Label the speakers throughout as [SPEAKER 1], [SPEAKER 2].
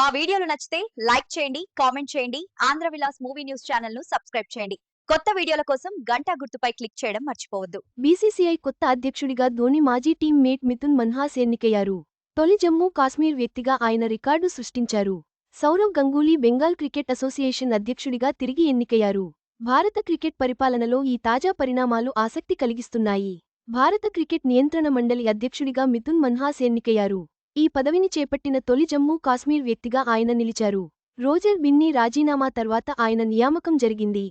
[SPEAKER 1] మా వీడియోలు నచ్చితే లైక్ చేయండి కామెంట్ చేయండి ఆంధ్ర విలాస్ మూవీ న్యూస్ ఛానల్ను సబ్స్క్రైబ్ చేయండి. కొత్త వీడియోల కోసం గంట గుర్తుపై క్లిక్ చేయడం మర్చిపోవద్దు.
[SPEAKER 2] బీసీసీఐ కొత్త అధ్యక్షుడిగా ధోని మాజీ టీం మేట్ మిథున్ మన్హాస్ ఎన్నికయ్యారు. తొలి జమ్మూ కాశ్మీర్ వ్యక్తిగా ఆయన రికార్డు సృష్టించారు. సౌరవ్ గంగూలీ బెంగాల్ క్రికెట్ అసోసియేషన్ అధ్యక్షుడిగా తిరిగి ఎన్నికయ్యారు. భారత క్రికెట్ పరిపాలనలో ఈ తాజా పరిణామాలు ఆసక్తి కలిగిస్తున్నాయి. భారత క్రికెట్ నియంత్రణ మండలి అధ్యక్షుడిగా మిథున్ మన్హాస్ ఎన్నికయ్యారు. ఈ పదవిని చేపట్టిన తొలి జమ్మూ కాశ్మీర్ వ్యక్తిగా ఆయన నిలిచారు. రోజర్ బిన్నీ రాజీనామా తర్వాత ఆయన నియామకం జరిగింది.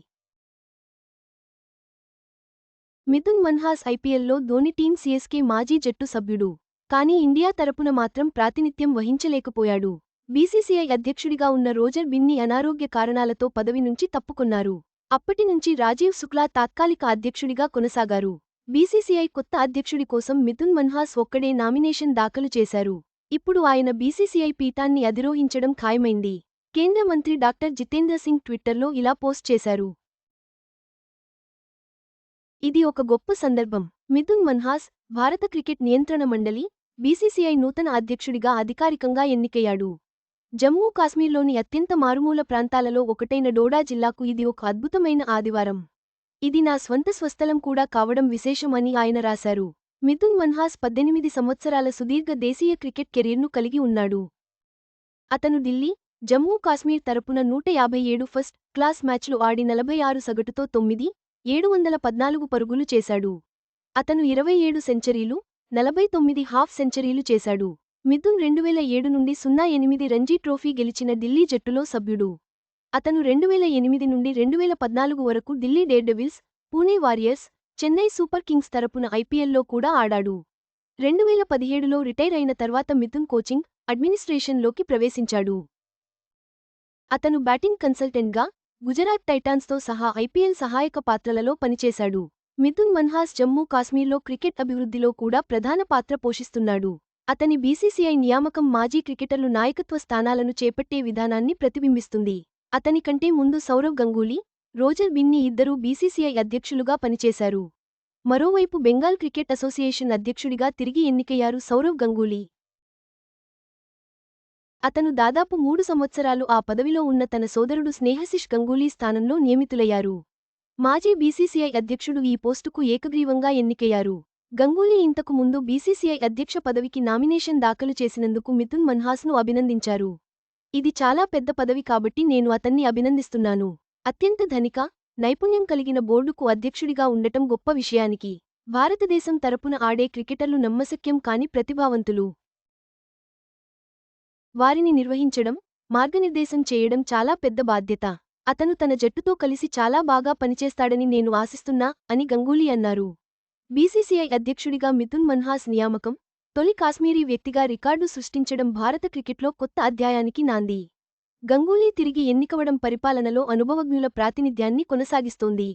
[SPEAKER 2] మిథున్ మన్హాస్ ఐపీఎల్లో ధోని టీం సీఎస్కే మాజీ జట్టు సభ్యుడు. కానీ ఇండియా తరపున మాత్రం ప్రాతినిధ్యం వహించలేకపోయాడు. బీసీసీఐ అధ్యక్షుడిగా ఉన్న రోజర్ బిన్నీ అనారోగ్య కారణాలతో పదవి నుంచి తప్పుకున్నారు. అప్పటి నుంచి రాజీవ్ శుక్లా తాత్కాలిక అధ్యక్షుడిగా కొనసాగారు. బీసీసీఐ కొత్త అధ్యక్షుడి కోసం మిథున్ మన్హాస్ ఒక్కడే నామినేషన్ దాఖలు చేశారు. ఇప్పుడు ఆయన బీసీసీఐ పీఠాన్ని అధిరోహించడం ఖాయమైంది. కేంద్ర మంత్రి డాక్టర్ జితేంద్ర సింగ్ ట్విట్టర్లో ఇలా పోస్ట్ చేశారు. ఇది ఒక గొప్ప సందర్భం. మిథున్ మన్హాస్ భారత క్రికెట్ నియంత్రణ మండలి బీసీసీఐ నూతన అధ్యక్షుడిగా అధికారికంగా ఎన్నికయ్యాడు. జమ్మూ కాశ్మీర్లోని అత్యంత మారుమూల ప్రాంతాలలో ఒకటైన డోడా జిల్లాకు ఇది ఒక అద్భుతమైన ఆదివారం. ఇది నా స్వంత స్వస్థలం కూడా కావడం విశేషమని ఆయన రాశారు. మిథున్ మన్హాస్ పద్దెనిమిది సంవత్సరాల సుదీర్ఘ దేశీయ క్రికెట్ కెరీర్ను కలిగి ఉన్నాడు. అతను ఢిల్లీ జమ్మూ కాశ్మీర్ తరపున నూట యాభై ఏడు ఫస్ట్ క్లాస్ మ్యాచ్లు ఆడి నలభై ఆరు సగటుతో తొమ్మిది ఏడు వందల పద్నాలుగు పరుగులు చేశాడు. అతను ఇరవై ఏడు సెంచరీలు నలభై తొమ్మిది హాఫ్ సెంచరీలు చేశాడు. మిథున్ రెండువేల ఏడు నుండి సున్నా ఎనిమిది రంజీ ట్రోఫీ గెలిచిన ఢిల్లీ జట్టులో సభ్యుడు. అతను రెండువేల ఎనిమిది నుండి రెండువేల పద్నాలుగు వరకు Delhi Daredevils Pune Warriors Chennai super kings తరపున ఐపీఎల్లో కూడా ఆడాడు. రెండువేల పదిహేడులో రిటైర్ అయిన తర్వాత మిథున్ కోచింగ్ అడ్మినిస్ట్రేషన్లోకి ప్రవేశించాడు. అతను బ్యాటింగ్ కన్సల్టెంట్గా గుజరాత్ టైటాన్స్తో సహా ఐపీఎల్ సహాయక పాత్రలలో పనిచేశాడు. మిథున్ మన్హాస్ జమ్మూ కాశ్మీర్లో క్రికెట్ అభివృద్ధిలో కూడా ప్రధాన పాత్ర పోషిస్తున్నాడు. అతని బీసీసీఐ నియామకం మాజీ క్రికెటర్లు నాయకత్వ స్థానాలను చేపట్టే విధానాన్ని ప్రతిబింబిస్తుంది. అతని కంటే ముందు సౌరవ్ గంగూలీ రోజర్ బిన్నీ ఇద్దరూ బీసీసీఐ అధ్యక్షులుగా పనిచేశారు. మరోవైపు బెంగాల్ క్రికెట్ అసోసియేషన్ అధ్యక్షుడిగా తిరిగి ఎన్నికయ్యారు సౌరవ్ గంగూలీ. అతను దాదాపు మూడు సంవత్సరాలు ఆ పదవిలో ఉన్న తన సోదరుడు స్నేహశిష్ గంగూలీ స్థానంలో నియమితులయ్యారు. మాజీ బీసీసీఐ అధ్యక్షుడు ఈ పోస్టుకు ఏకగ్రీవంగా ఎన్నికయ్యారు. గంగూలీ ఇంతకు ముందు బీసీసీఐ అధ్యక్ష పదవికి నామినేషన్ దాఖలు చేసినందుకు మిథున్ మన్హాస్ను అభినందించారు. ఇది చాలా పెద్ద పదవి కాబట్టి నేను అతన్ని అభినందిస్తున్నాను. అత్యంత ధనిక నైపుణ్యం కలిగిన బోర్డుకు అధ్యక్షుడిగా ఉండటం గొప్ప విషయానికి. భారతదేశం తరపున ఆడే క్రికెటర్లు నమ్మశక్యం కాని ప్రతిభావంతులు. వారిని నిర్వహించడం మార్గనిర్దేశం చేయడం చాలా పెద్ద బాధ్యత. అతను తన జట్టుతో కలిసి చాలా బాగా పనిచేస్తాడని నేను ఆశిస్తున్నా అని గంగూలీ అన్నారు. బీసీసీఐ అధ్యక్షుడిగా మిథున్ మన్హాస్ నియామకం తొలి కాశ్మీరీ వ్యక్తిగా రికార్డు సృష్టించడం భారత క్రికెట్లో కొత్త అధ్యాయానికి నాంది. గంగూలీ తిరిగి ఎన్నికవడం పరిపాలనలో అనుభవజ్ఞుల ప్రాతినిధ్యాన్ని కొనసాగిస్తోంది.